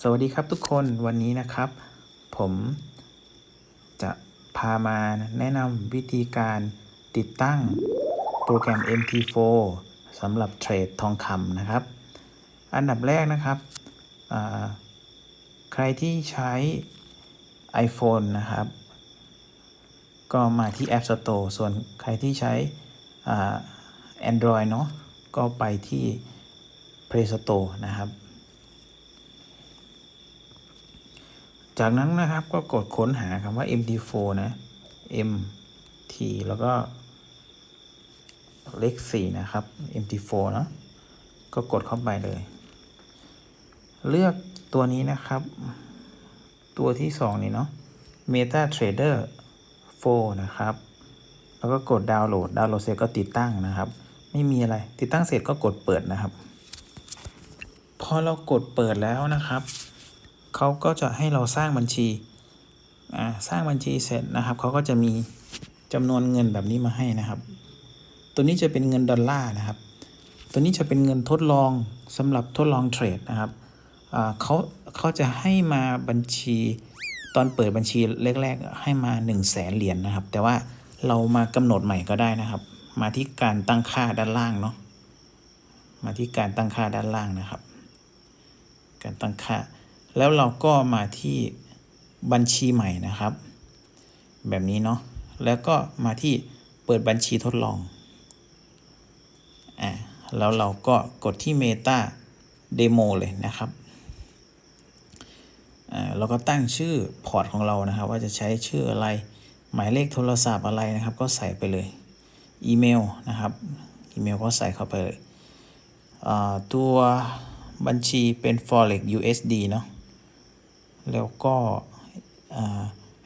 สวัสดีครับทุกคนวันนี้นะครับ ผมจะพามาแนะนำวิธีการติดตั้งโปรแกรม MT4 สำหรับเทรดทองคำนะครับ อันดับแรกนะครับ ใครที่ใช้ iPhone นะครับ ก็มาที่ App Store ส่วนใครที่ใช้ Android เนาะก็ไปที่ Play Store นะครับ จากนั้นนะครับก็กดค้นหาคำว่า MT4 นะ MT แล้วก็เลข4นะครับ MT4 เนอะก็กดเข้าไปเลย เลือกตัวนี้นะครับ ตัวที่ 2 นี่เนาะ MetaTrader 4 นะครับ แล้วก็กดดาวน์โหลด ดาวน์โหลดเสร็จก็ติดตั้งนะครับ ไม่มีอะไร ติดตั้งเสร็จก็กดเปิดนะครับ พอเรากดเปิดแล้วนะครับเขาก็จะให้เราสร้างบัญชีอ่าสร้างบัญชีเสร็จนะครับเขาก็จะมีจำนวนเงินแบบนี้มาให้นะครับ ตัวนี้จะเป็นเงินดอลลาร์นะครับ ตัวนี้จะเป็นเงินทดลองสำหรับทดลองเทรดนะครับอ่าเขาเขาจะให้มาบัญชีตอนเปิดบัญชีแรกๆ ให้มา1นึ่งแสนเหรียญนะครับ แต่ว่าเรามากำหนดใหม่ก็ได้นะครับ มาที่การตั้งค่าด้านล่างเนาะมาที่การตั้งค่าด้านล่างนะครับ การตั้งค่า แล้วเราก็มาที่บัญชีใหม่นะครับ แบบนี้เนาะแล้วก็มาที่เปิดบัญชีทดลองอ่าแล้วเราก็กดที่ Meta Demo เลยนะครับอ่าเราก็ตั้งชื่อพอร์ตของเรานะครับ ว่าจะใช้ชื่ออะไร หมายเลขโทรศัพท์อะไรนะครับ ก็ใส่ไปเลยอีเมลนะครับอีเมลก็ใส่เข้าไปเลยอ่าตัว บัญชีเป็น forex USD เนาะแล้วก็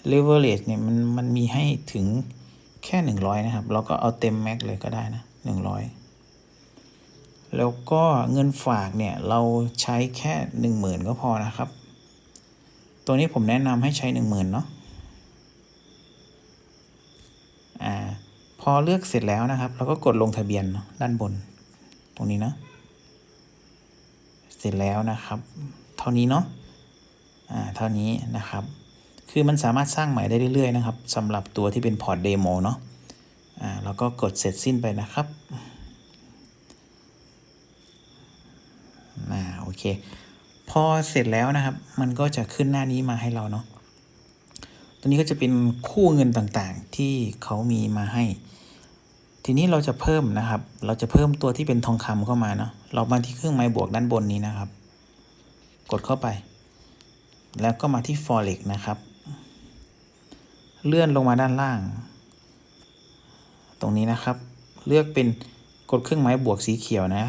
เลเวอเรจเนี่ยมันมันมีให้ถึงแค่ 100 นะครับ เราก็เอาเต็มแม็กเลยก็ได้นะ 100 แล้วก็เงินฝากเนี่ย เราใช้แค่ 10,000 ก็พอนะครับ ตัวนี้ผมแนะนำให้ใช้ 10,000 เนาะอ่าพอเลือกเสร็จแล้วนะครับ เราก็กดลงทะเบียนด้านบนตรงนี้นะ เสร็จแล้วนะครับ เท่านี้เนาะอ่าเท่านี้นะครับ คือมันสามารถสร้างใหม่ได้เรื่อยๆนะครับสำหรับตัวที่เป็นพอร์ตเดโมเนาะอ่าแล้วก็กดเสร็จสิ้นไปนะครับอ่าโอเค พอเสร็จแล้วนะครับ มันก็จะขึ้นหน้านี้มาให้เราเนาะตัวนี้ก็จะเป็นคู่เงินต่างๆที่เขามีมาให้ ทีนี้เราจะเพิ่มนะครับ เราจะเพิ่มตัวที่เป็นทองคำเข้ามาเนาะ เรามาที่เครื่องไม้บวกด้านบนนี้นะครับ กดเข้าไป แล้วก็มาที่ forex นะครับ เลื่อนลงมาด้านล่าง ตรงนี้นะครับ เลือกเป็นกดเครื่องหมายบวกสีเขียวนะ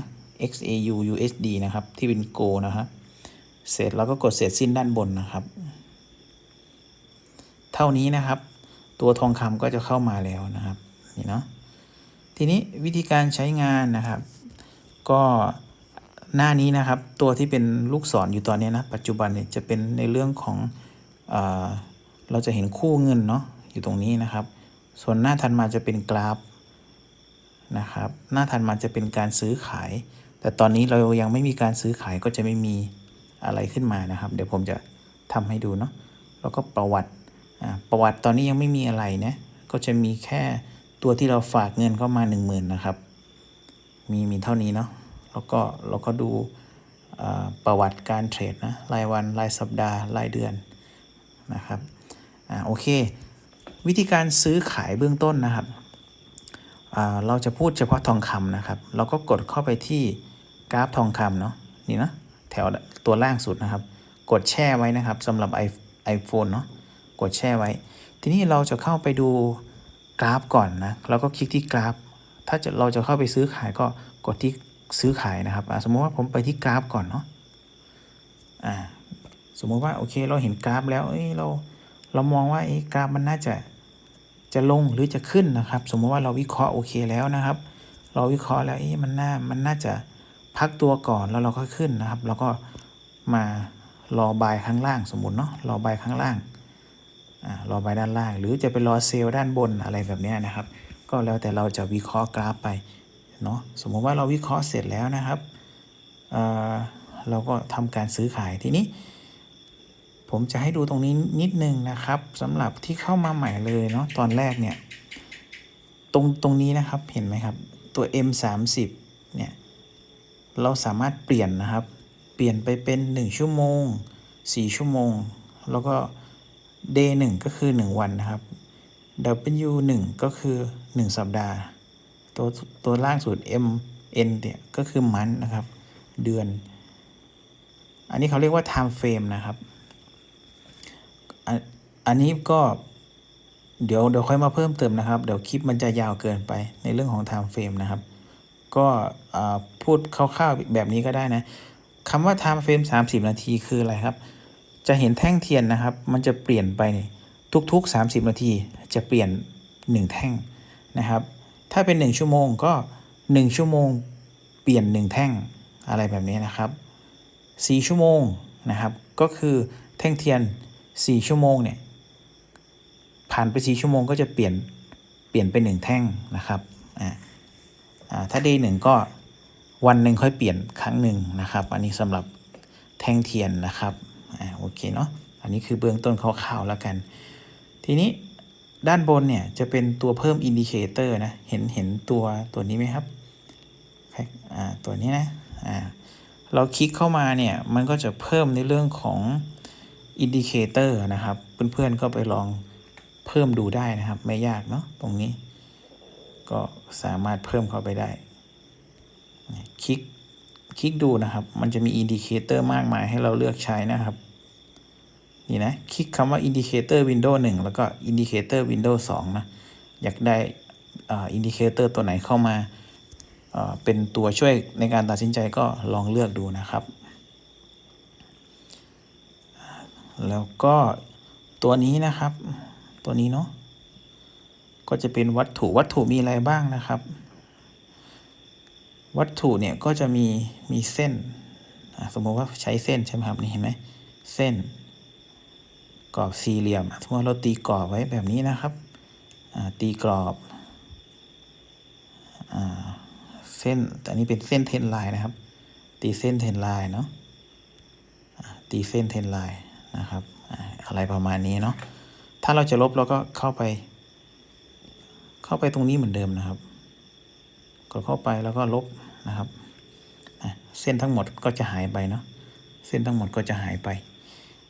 XAU USD นะครับ ที่เป็น Go นะครับเสร็จแล้วก็กดเสร็จสิ้นด้านบนนะครับ เท่านี้นะครับ ตัวทองคำก็จะเข้ามาแล้วนะครับ นี่เนาะ ทีนี้วิธีการใช้งานนะครับ ก็หน้านี้นะครับ ตัวที่เป็นลูกศรออยู่ตอนนี้นะ ปัจจุบันเนี่ยจะเป็นในเรื่องของอเราจะเห็นคู่เงินเนาะอยู่ตรงนี้นะครับ ส่วนหน้าถัดมาจะเป็นกราฟนะครับ หน้าถัดมาจะเป็นการซื้อขาย แต่ตอนนี้เรายังไม่มีการซื้อขายก็จะไม่มีอะไรขึ้นมานะครับ เดี๋ยวผมจะทำให้ดูเนาะแล้วก็ประวัติประวัติตอนนี้ยังไม่มีอะไรนะก็จะมีแค่ ตัวที่เราฝากเงินเข้ามา 1 0,000นะครับ มีมีเท่านี้เนาะแล้วก็เราก็ดูประวัติการเทรดนะรายวันรายสัปดาห์รายเดือนนะครับอ่าโอเค วิธีการซื้อขายเบื้องต้นนะครับอ่าเราจะพูดเฉพาะทองคำนะครับ เราก็กดเข้าไปที่กราฟทองคำเนาะนี่นะแถวตัวล่างสุดนะครับ กดแช่ไว้นะครับสำหรับ iPhone เนาะกดแช่ไว้ ทีนี้เราจะเข้าไปดู กราฟก่อนนะแล้วก็คลิกที่กราฟ ถ้าจะเราจะเข้าไปซื้อขายก็กดที่ซื้อขายนะครับสมมติว่าผมไปที่กราฟก่อนเนาะอ่าสมมติว่าโอเคเราเห็นกราฟแล้วเอ้ยเราเรามองว่าเอ้กราฟมันน่าจะจะลงหรือจะขึ้นนะครับ สมมติว่าเราวิเคราะห์โอเคแล้วนะครับ เราวิเคราะห์แล้วเอ้ยมันน่ามันน่าจะพักตัวก่อนแล้วเราก็ขึ้นนะครับ แล้วก็มารอบายข้างล่างสมมุติเนาะรอบายข้างล่าง รอบายด้านล่าง หรือจะไปรอเซลล์ด้านบนอะไรแบบนี้นะครับ ก็แล้วแต่เราจะวิเคราะห์กราฟไปเนาะสมมุติว่าเราวิเคราะห์เสร็จแล้วนะครับเเราก็ทำการซื้อขายทีนี้ ผมจะให้ดูตรงนี้นิดนึงนะครับสำหรับที่เข้ามาใหม่เลยเนาะตอนแรกเนี่ยตรงตรงนี้นะครับเห็นไหมครับตัว M30 เนี่ยเราสามารถเปลี่ยนนะครับ เปลี่ยนไปเป็น 1 ชั่วโมง 4 ชั่วโมง แล้วก็ day 1ก็คือ 1 วันนะครับ W 1ก็คือ 1 สัปดาห์ ตัวตัวล่างสุด M N เนี่ยก็คือมันนะครับ เดือน อันนี้เขาเรียกว่า time frame นะครับ อันนี้ก็เดี๋ยวเดี๋ยวค่อยมาเพิ่มเติมนะครับ เดี๋ยวคลิปมันจะยาวเกินไปในเรื่องของ time frame นะครับ ก็พูดคร่าวๆแบบนี้ก็ได้นะคำว่า time frame 30 นาทีคืออะไรครับ จะเห็นแท่งเทียนนะครับ มันจะเปลี่ยนไปทุกๆ 30 นาที จะเปลี่ยน 1 แท่งนะครับ ถ้าเป็น 1 ชั่วโมงก็ 1 ชั่วโมง เปลี่ยน 1 แท่งอะไรแบบนี้นะครับ 4 ชั่วโมงนะครับ ก็คือแท่งเทียน 4 ชั่วโมงเนี่ยผ่านไป 4 ชั่วโมงก็จะเปลี่ยนเปลี่ยนเป็น1แท่งนะครับอ่าอ่าถ้า day หนึ่งก็วันหนึ่งค่อยเปลี่ยนครั้งหนึ่งนะครับ อันนี้สำหรับแท่งเทียนนะครับ อ่าโอเคเนาะอันนี้คือเบื้องต้นคร่าวๆแล้วกัน ทีนี้ด้านบนเนี่ยจะเป็นตัวเพิ่มอินดิเคเตอร์นะ เห็นเห็นตัวตัวนี้ไหมครับอ่าตัวนี้นะอ่าเราคลิกเข้ามาเนี่ย มันก็จะเพิ่มในเรื่องของอินดิเคเตอร์นะครับ เพื่อนๆก็ไปลองเพิ่มดูได้นะครับ ไม่ยากเนาะตรงนี้ ก็สามารถเพิ่มเข้าไปได้ คลิกคลิกดูนะครับ มันจะมีอินดิเคเตอร์มากมายให้เราเลือกใช้นะครับ นี่นะคลิกคำว่าอินดิเคเตอร์วินโดว์1แล้วก็อินดิเคเตอร์วินโดว์2นะ อยากได้อินดิเคเตอร์ตัวไหนเข้ามาเป็นตัวช่วยในการตัดสินใจก็ลองเลือกดูนะครับ แล้วก็ตัวนี้นะครับ ตัวนี้เนาะก็จะเป็นวัตถุวัตถุมีอะไรบ้างนะครับ วัตถุเนี่ยก็จะมีมีเส้น สมมติว่าใช้เส้นใช่ไหมครับนี่เห็นไหมเส้น กรอบสี่เหลี่ยมสมมติเราตีกรอบไว้แบบนี้นะครับตีกรอบอเส้นแต่อันนี้เป็นเส้นเทนไลน์นะครับ ตีเส้นเทนไลน์เนาะตีเส้นเทนไลน์นะครับอะไรประมาณนี้เนาะถ้าเราจะลบเราก็เข้าไป เข้าไปตรงนี้เหมือนเดิมนะครับกดเข้าไปแล้วก็ลบนะครับเส้นทั้งหมดก็จะหายไปเนาะเส้นทั้งหมดก็จะหายไป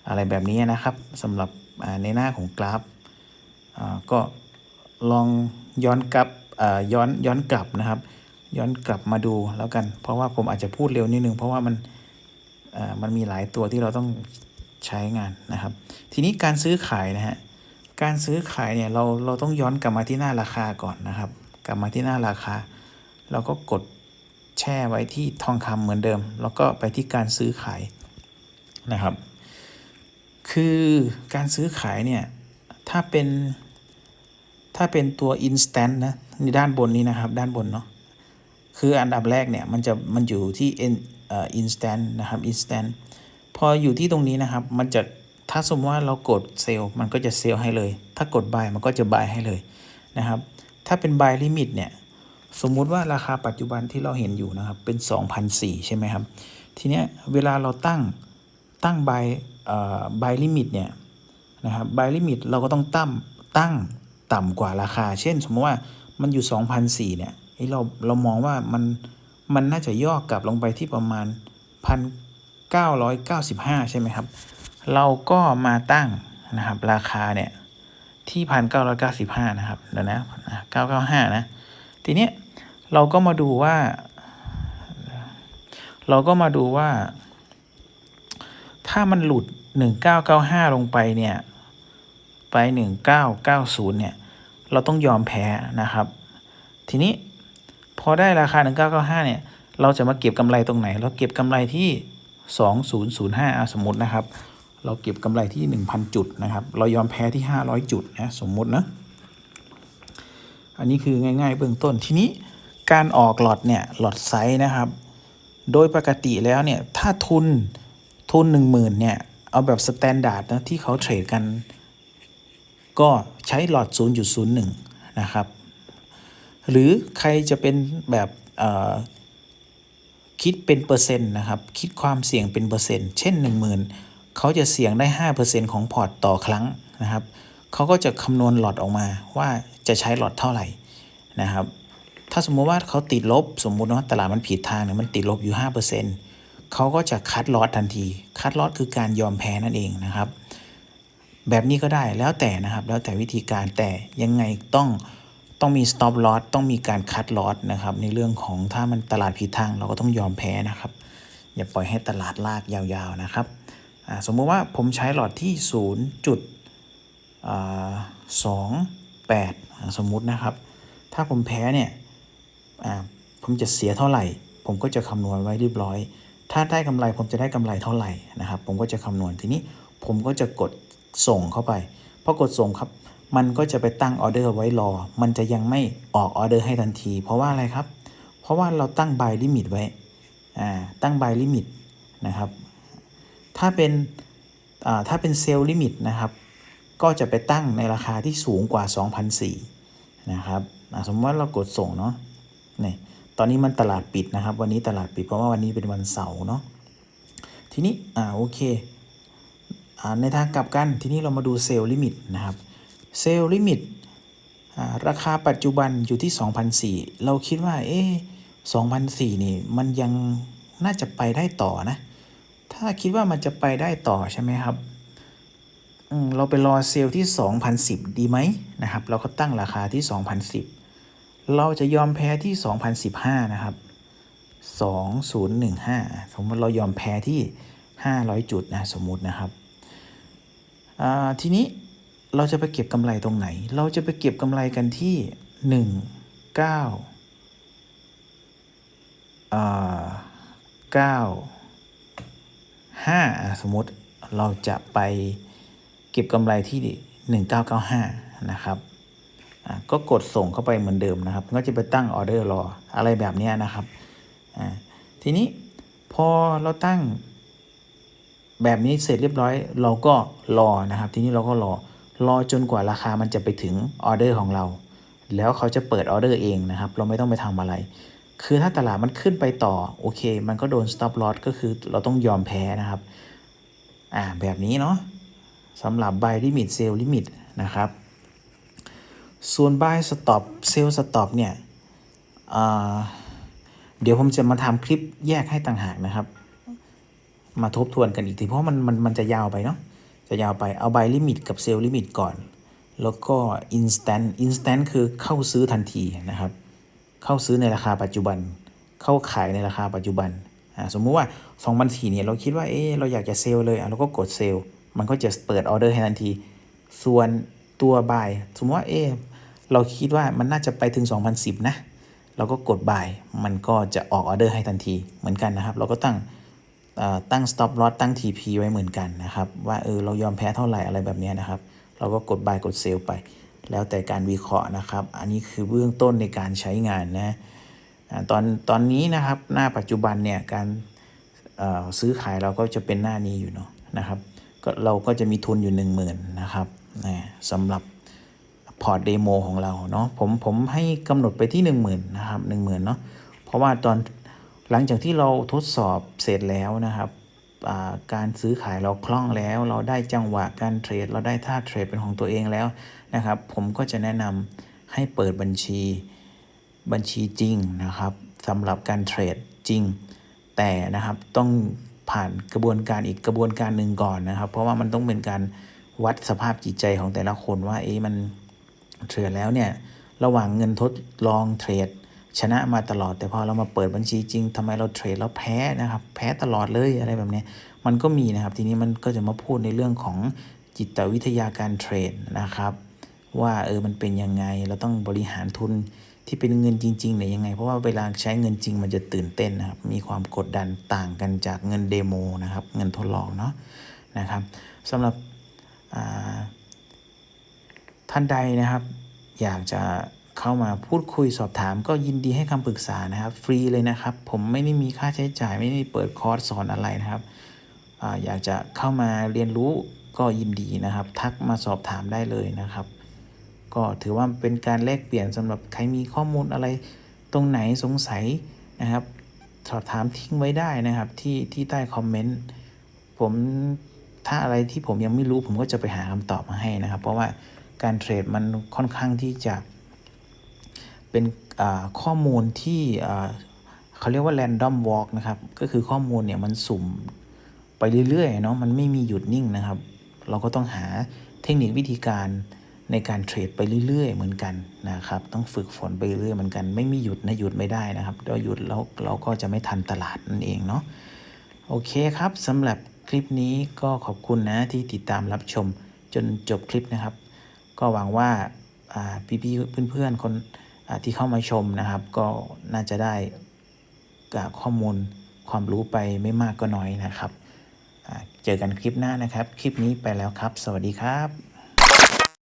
อะไรแบบนี้นะครับสำหรับในหน้าของกราฟก็ลองย้อนกลับย้อนย้อนกลับนะครับ ย้อนกลับมาดูแล้วกัน เพราะว่าผมอาจจะพูดเร็วนิดนึง เพราะว่ามันมันมีหลายตัวที่เราต้องใช้งานนะครับ ทีนี้การซื้อขายนะฮะการซื้อขายเนี่ยเราเราต้องย้อนกลับมาที่หน้าราคาก่อนนะครับ กลับมาที่หน้าราคา เราก็กดแช่ไว้ที่ทองคำเหมือนเดิม แล้วก็ไปที่การซื้อขายนะครับ คือการซื้อขายเนี่ย ถ้าเป็นถ้าเป็นตัว instant นะในด้านบนนี้นะครับ ด้านบนเนาะคืออันดับแรกเนี่ย มันจะมันอยู่ที่ instant นะครับ instant พออยู่ที่ตรงนี้นะครับ มันจะถ้าสมมติว่าเรากดเซลล์มันก็จะเซลล์ให้เลย ถ้ากด buy มันก็จะ buy ให้เลยนะครับ ถ้าเป็น buy limit เนี่ย สมมุติว่าราคาปัจจุบันที่เราเห็นอยู่นะครับ เป็น 2,004ใช่ไหมครับ ทีเนี้ยเวลาเราตั้งตั้ง buy เอ่อ buy limit เนี่ยนะครับ buy limit เราก็ต้องตั้งตั้งต่ำกว่าราคา เช่น สมมติว่ามันอยู่ 2,004เนี่ยเอ้ยเราเรามองว่ามันมันน่าจะย่อกลับลงไปที่ประมาณ 1,995 ใช่ไหมครับ เราก็มาตั้งนะครับราคาเนี่ยที่ 1,995 นะครับเดี๋ยวนะ 995 นะ ทีเนี้ยเราก็มาดูว่า เราก็มาดูว่า ถ้ามันหลุด 1995 ลงไปเนี่ย ไป 1990 เนี่ย เราต้องยอมแพ้นะครับ ทีนี้พอได้ราคา 1995 เนี่ย เราจะมาเก็บกำไรตรงไหน เราเก็บกำไรที่ 2005อะสมมตินะครับ เราเก็บกำไรที่ 1,000 จุดนะครับ เรายอมแพ้ที่ 500 จุดนะ สมมตินะ อันนี้คือง่าย ๆ เบื้องต้น ทีนี้การออกหลอดเนี่ย หลอดไซส์นะครับ โดยปกติแล้วเนี่ย ถ้าทุน ทุน10,000เนี่ย เอาแบบสแตนดาร์ดนะที่เขาเทรดกัน ก็ใช้หลอด 0.01 นะครับ หรือใครจะเป็นแบบคิดเป็นเปอร์เซ็นต์นะครับ คิดความเสี่ยงเป็นเปอร์เซ็นต์ เช่น 10,000 เขาจะเสี่ยงได้ 5%ของพอร์ตต่อครั้งนะครับ เขาก็จะคำนวณหลอดออกมาว่าจะใช้หลอดเท่าไหร่นะครับ ถ้าสมมติว่าเขาติดลบ สมมุติว่าตลาดมันผิดทางเนี่ยมันติดลบอยู่ 5% เขาก็จะคัดลอตทันที คัดลอตคือการยอมแพ้นั่นเองนะครับ แบบนี้ก็ได้แล้วแต่นะครับ แล้วแต่วิธีการแต่ยังไงต้องต้องมี stop loss ต้องมีการคัดลอตนะครับ ในเรื่องของถ้ามันตลาดผิดทางเราก็ต้องยอมแพ้นะครับ อย่าปล่อยให้ตลาดลากยาวๆนะครับสมมติว่าผมใช้หลอดที่0จุดสองแปดสมมุตินะครับ ถ้าผมแพ้เนี่ยผมจะเสียเท่าไหร่ ผมก็จะคำนวณไว้เรียบร้อย ถ้าได้กำไรผมจะได้กำไรเท่าไหร่นะครับ ผมก็จะคำนวณทีนี้ผมก็จะกดส่งเข้าไปพอกดส่งครับ มันก็จะไปตั้งออเดอร์ไว้รอ มันจะยังไม่ออกออเดอร์ให้ทันที เพราะว่าอะไรครับ เพราะว่าเราตั้ง buy limit ไว้อ่าตั้ง buy limit นะครับ ถ้าเป็นอ่าถ้าเป็นเซลล์ลิมิตนะครับ ก็จะไปตั้งในราคาที่สูงกว่า 2,004นะครับสมมติว่าเรากดส่งเนาะนี่ ตอนนี้มันตลาดปิดนะครับ วันนี้ตลาดปิดเพราะว่าวันนี้เป็นวันเสาร์เนาะทีนี้อ่าโอเคอ่าในทางกลับกันทีนี้เรามาดูเซลล์ลิมิตนะครับเซลล์ลิมิตอ่าราคาปัจจุบันอยู่ที่ 2,004เราคิดว่าเอ๊ะ2,004นี่มันยังน่าจะไปได้ต่อนะ ถ้าคิดว่ามันจะไปได้ต่อใช่ไหมครับอืมเราไปรอเซลล์ที่ 2,010 ดีไหมนะครับ เราก็ตั้งราคาที่ 2,010 เราจะยอมแพ้ที่ 2,015 นะครับ 2015 สมมติเรายอมแพ้ที่ 500 จุดนะสมมตินะครับ ทีนี้เราจะไปเก็บกำไรตรงไหน เราจะไปเก็บกำไรกันที่ 1 9อ่า9 5 สมมติเราจะไปเก็บกำไรที่ 1995 นะครับ ก็กดส่งเข้าไปเหมือนเดิมนะครับ ก็จะไปตั้งออเดอร์รออะไรแบบนี้นะครับทีนี้พอเราตั้ง แบบนี้เสร็จเรียบร้อย เราก็รอนะครับ ทีนี้เราก็รอรอจนกว่าราคามันจะไปถึงออเดอร์ของเรา แล้วเขาจะเปิดออเดอร์เองนะครับ เราไม่ต้องไปทำอะไร คือถ้าตลาดมันขึ้นไปต่อโอเค มันก็โดน stop loss ก็คือเราต้องยอมแพ้นะครับอ่าแบบนี้เนาะสำหรับ buy limit sell limit นะครับ ส่วน buy stop sell stop เนี่ยเดี๋ยวผมจะมาทำคลิปแยกให้ต่างหากนะครับ มาทบทวนกันอีกทีเพราะมันมันมันจะยาวไปเนาะจะยาวไปเอา buy limit กับ sell limit ก่อน แล้วก็ instant instant คือเข้าซื้อทันทีนะครับ เข้าซื้อในราคาปัจจุบัน เข้าขายในราคาปัจจุบันอ่าสมมุติว่า2 0 0 4เนี่ยเราคิดว่าเอ๊ะเราอยากจะเซลล์เลยเราก็กดเซลล์มันก็จะเปิดออเดอร์ให้ทันที ส่วนตัว buy สมมติว่าเอ เราคิดว่ามันน่าจะไปถึง 2010 นะ เราก็กด buy มันก็จะออกออเดอร์ให้ทันทีเหมือนกันนะครับ เราก็ตั้งตั้ง stop loss ตั้ง TP ไว้เหมือนกันนะครับ ว่าเออเรายอมแพ้เท่าไหร่อะไรแบบนี้นะครับ เราก็กด buy กด sell ไป แล้วแต่การวิเคราะห์นะครับ อันนี้คือเบื้องต้นในการใช้งานนะตอนตอนนี้นะครับหน้าปัจจุบันเนี่ยการซื้อขายเราก็จะเป็นหน้านี้อยู่เนาะนะครับก็เราก็จะมีทุนอยู่ 1 0,000 นะครับนะสำหรับ พอร์ตเดโมของเราเนาะผมผมให้กำหนดไปที่ 1 0,000นะครับ10,000เนาะเพราะว่าตอนหลังจากที่เราทดสอบเสร็จแล้วนะครับการซื้อขายเราคล่องแล้ว เราได้จังหวะการเทรด เราได้ท่าเทรดเป็นของตัวเองแล้วนะครับ ผมก็จะแนะนำให้เปิดบัญชีบัญชีจริงนะครับสำหรับการเทรดจริง แต่นะครับต้องผ่านกระบวนการอีกกระบวนการหนึ่งก่อนนะครับ เพราะว่ามันต้องเป็นการวัดสภาพจิตใจของแต่ละคนว่าเอ๊ะมัน เทรดแล้วเนี่ยระหว่างเงินทดลองเทรด ชนะมาตลอด แต่พอเรามาเปิดบัญชีจริงทำไมเราเทรดแล้วแพ้นะครับ แพ้ตลอดเลยอะไรแบบนี้มันก็มีนะครับ ทีนี้มันก็จะมาพูดในเรื่องของจิตวิทยาการเทรดนะครับ ว่าเออมันเป็นยังไงเราต้องบริหารทุนที่เป็นเงินจริงๆเนี่ยยังไง เพราะว่าเวลาใช้เงินจริงมันจะตื่นเต้นนะครับ มีความกดดันต่างกันจากเงินเดโมนะครับ เงินทดลองเนาะนะครับสำหรับอ่า ท่านใดนะครับ อยากจะเข้ามาพูดคุยสอบถาม ก็ยินดีให้คำปรึกษานะครับ ฟรีเลยนะครับ ผมไม่ได้มีค่าใช้จ่ายไม่ได้เปิดคอร์สสอนอะไรนะครับออยากจะเข้ามาเรียนรู้ก็ยินดีนะครับ ทักมาสอบถามได้เลยนะครับ ก็ถือว่าเป็นการแลกเปลี่ยนสำหรับใครมีข้อมูลอะไรตรงไหนสงสัยนะครับ สอบถามทิ้งไว้ได้นะครับที่ที่ใต้คอมเมนต์ผมถ้าอะไรที่ผมยังไม่รู้ผมก็จะไปหาคำตอบมาให้นะครับ เพราะว่า การเทรดมันค่อนข้างที่จะเป็นข้อมูลที่เขาเรียกว่า random walk นะครับ ก็คือข้อมูลเนี่ยมันสุ่มไปเรื่อยๆเนาะมันไม่มีหยุดนิ่งนะครับ เราก็ต้องหาเทคนิควิธีการในการเทรดไปเรื่อยๆ เหมือนกันนะครับ ต้องฝึกฝนไปเรื่อยเหมือนกัน ไม่มีหยุดนะหยุดไม่ได้นะครับเราหยุดแล้วเราก็จะไม่ทันตลาดนั่นเองเนาะโอเคครับสำหรับคลิปนี้ก็ขอบคุณนะที่ติดตามรับชมจนจบคลิปนะครับ ก็หวังว่าอ่พี่ๆเพื่อนๆคนที่เข้ามาชมนะครับ ก็น่าจะได้ข้อมูลความรู้ไปไม่มากก็น้อยนะครับ เจอกันคลิปหน้านะครับ คลิปนี้ไปแล้วครับ สวัสดีครับ